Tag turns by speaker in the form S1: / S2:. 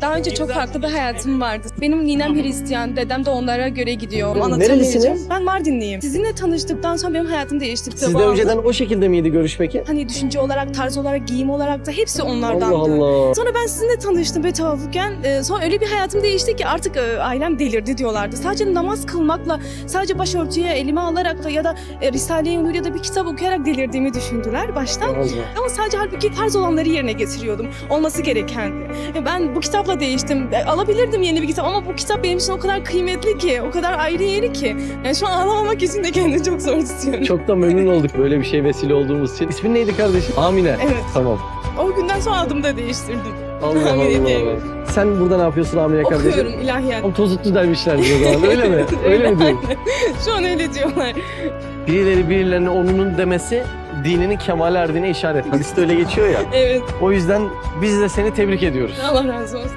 S1: Daha önce çok farklı bir hayatım vardı. Benim ninem Hristiyan, dedem de onlara göre gidiyor.
S2: Nerelisiniz?
S1: Ben Mardinliyim. Sizinle tanıştıktan sonra benim hayatım değişti.
S2: Siz de
S1: Tabii
S2: önceden o şekilde miydi görüş peki?
S1: Hani düşünce olarak, tarz olarak, giyim olarak da hepsi onlardandı.
S2: Allah Allah.
S1: Sonra ben sizinle tanıştım ve tavukken e, sonra öyle bir hayatım değişti ki artık e, ailem delirdi diyorlardı. Sadece namaz kılmakla, sadece başörtüye elime alarak da ya da e, Risale-i Nur ya da bir kitap okuyarak delirdiğimi düşündüler baştan.
S2: Allah.
S1: Ama sadece halbuki tarz olanları yerine getiriyordum. Olması gerekendi. E, Ben bu kitapla değiştim. E, Alabilirdim yeni bir kitap ama bu kitap benim için o kadar kıymetli ki, o kadar ayrı yeri ki. Yani şu an ağlamamak için de kendimi çok zor tutuyorum.
S2: Çok da memnun olduk böyle bir şey vesile olduğumuz için. İsmin neydi kardeşim? Amine.
S1: Evet.
S2: Tamam.
S1: O günden sonra adımı da değiştirdim.
S2: Allah Allah.
S1: diyelim.
S2: Sen burada ne yapıyorsun Amine kardeşim?
S1: Okuyorum ilahiyat.
S2: Tam tozutlu dermişler o zaman öyle mi? Öyle mi diyorsun?
S1: Şu an öyle diyorlar.
S2: Birileri birilerine onunun demesi dininin kemal erdiğine işaret. Hadiste öyle geçiyor ya.
S1: Evet.
S2: O yüzden biz de seni tebrik ediyoruz.
S1: Allah razı olsun.